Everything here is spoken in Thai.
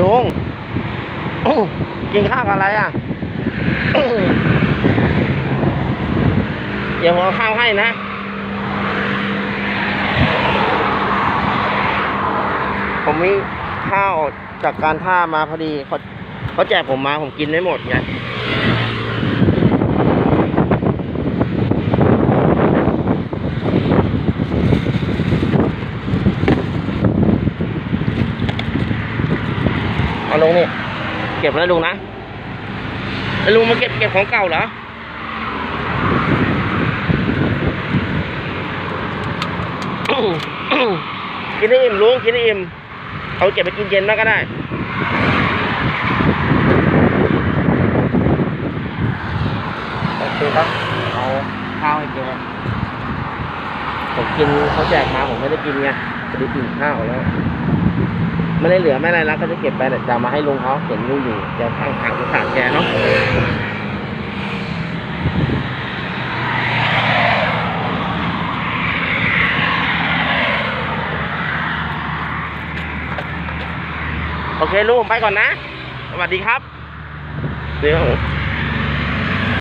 ลุงกินข้าวอะไรอะเดี๋ยวผมเอาข้าวให้นะผมมีข้าวจากการท่ามาพอดีเขาเขาแจกผมมาผมกินไม่หมดไง เอาลงนี่ เก็บแล้วลุงนะแล้วลุงมาเก็บเก็บของเก่าเหรอกินให้อิ่มลุงกินให้อิ่มเอาเก็บไปกินเย็นมากก็ได้โอเคครับเอาข้าวให้แกผมกินเขาแจกมาผมไม่ได้กินไงจะได้กินข้าวแล้ว ไม่ได้เหลือไม่อะไรแล้วก็จะเก็บไปแต่จะมาให้ลุงเขาเห็นลุงอยู่เดี๋ยวข้างทางสงสารแกเนาะโอเคลุงไปก่อนนะ สวัสดีครับเดี๋ยว